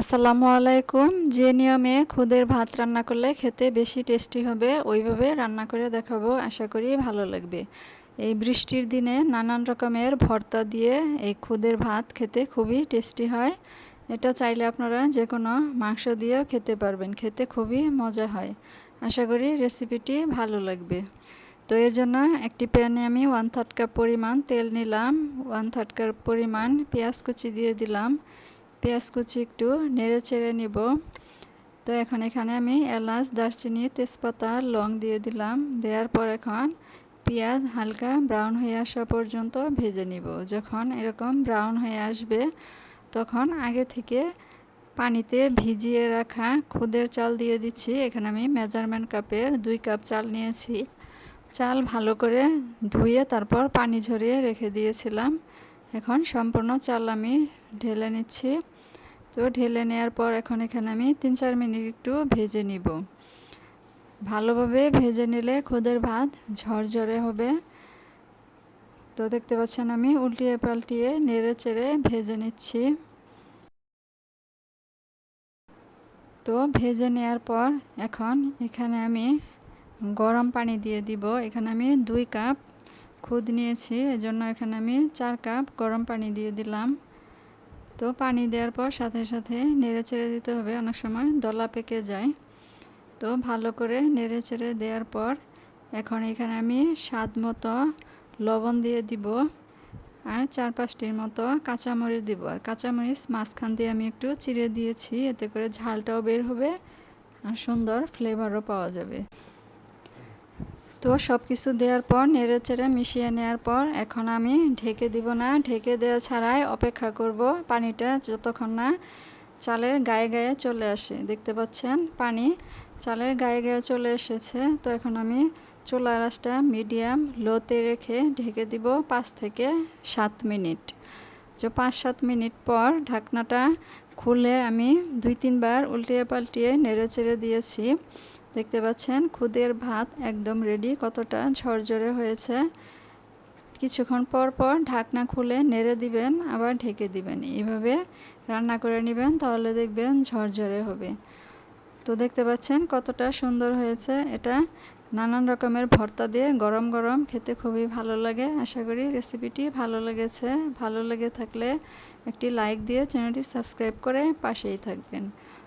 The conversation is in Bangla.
আসসালামু আলাইকুম। যে নিয়মে খুদের ভাত রান্না করলে খেতে বেশি টেস্টি হবে, ওইভাবে রান্না করে দেখাবো, আশা করি ভালো লাগবে। এই বৃষ্টির দিনে নানান রকমের ভর্তা দিয়ে এই খুদের ভাত খেতে খুবই টেস্টি হয়। এটা চাইলে আপনারা যে কোনো মাংস দিয়েও খেতে পারবেন, খেতে খুবই মজা হয়। আশা করি রেসিপিটি ভালো লাগবে। তো এর জন্য একটি প্যানে আমি ওয়ান থার্ড কাপ পরিমাণ তেল নিলাম, ওয়ান থার্ড কাপ পরিমাণ পেঁয়াজ কুচি দিয়ে দিলাম। পেঁয়াজ কুচি একটু নেড়ে চেড়ে নিব। তো এখন এখানে আমি এলাচ, দারচিনি, তেজপাতা, লং দিয়ে দিলাম। দেওয়ার পর এখন পেঁয়াজ হালকা ব্রাউন হয়ে আসা পর্যন্ত ভেজে নিব। যখন এরকম ব্রাউন হয়ে আসবে, তখন আগে থেকে পানিতে ভিজিয়ে রাখা খুদের চাল দিয়ে দিচ্ছি। এখানে আমি মেজারমেন্ট কাপের দুই কাপ চাল নিয়েছি। চাল ভালো করে ধুয়ে তারপর পানি ঝরিয়ে রেখে দিয়েছিলাম। এখন সম্পূর্ণ চাল আমি ঢেলে নিচ্ছি। তো ঢেলে নেওয়ার পর এখন এখানে আমি তিন চার মিনিট একটু ভেজে নিব। ভালোভাবে ভেজে নিলে খুদের ভাত ঝরঝরে হবে। তো দেখতে পাচ্ছেন আমি উল্টিয়ে পাল্টিয়ে নেড়ে চেড়ে ভেজে নিচ্ছি। তো ভেজে নেওয়ার পর এখন এখানে আমি গরম পানি দিয়ে দিব। এখানে আমি দুই কাপ খুদ নিয়েছি, এজন্য এখানে আমি চার কাপ গরম পানি দিয়ে দিলাম। তো পানি দেওয়ার পর সাথে সাথে নেড়ে চেড়ে দিতে হবে। অনেক সময় দলা পেকে যায়। তো ভালো করে নেড়ে চেড়ে দেওয়ার পর এখন এখানে আমি স্বাদ মতো লবণ দিয়ে দিব আর চার পাঁচটির মতো কাঁচামরিচ দিব। আর কাঁচামরিচ মাঝখান দিয়ে আমি একটু চিড়ে দিয়েছি। এতে করে ঝালটাও বের হবে আর সুন্দর ফ্লেভারও পাওয়া যাবে। তো সব কিছু দেওয়ার পর নেড়ে চেড়ে মিশিয়ে নেওয়ার পর এখন আমি ঢেকে দিব না, ঢেকে দেওয়া ছাড়াই অপেক্ষা করব পানিটা যতক্ষণ না চালের গায়ে গায়ে চলে আসে। দেখতে পাচ্ছেন পানি চালের গায়ে গায়ে চলে এসেছে। তো এখন আমি চুলা রাসটা মিডিয়াম লোতে রেখে ঢেকে দিব পাঁচ থেকে সাত মিনিট। তো পাঁচ সাত মিনিট পর ঢাকনাটা খুলে আমি দুই তিনবার উল্টিয়ে পাল্টিয়ে নেড়ে চেড়ে দিয়েছি। দেখতে পাচ্ছেন, খুদের ভাত একদম রেডি কতটা ঝরঝরে হয়েছে। কিছুক্ষণ পর পর ঢাকনা খুলে নেড়ে দিবেন, আবার ঢেকে দিবেন। এইভাবে রান্না করে নেবেন, তাহলে দেখবেন ঝরঝরে হবে। তো দেখতে পাচ্ছেন কতটা সুন্দর হয়েছে এটা। নানান রকমের ভর্তা দিয়ে গরম গরম খেতে খুবই ভালো লাগে। আশা করি রেসিপিটি ভালো লেগেছে। ভালো লেগে থাকলে একটি লাইক দিয়ে চ্যানেলটি সাবস্ক্রাইব করে পাশেই থাকবেন।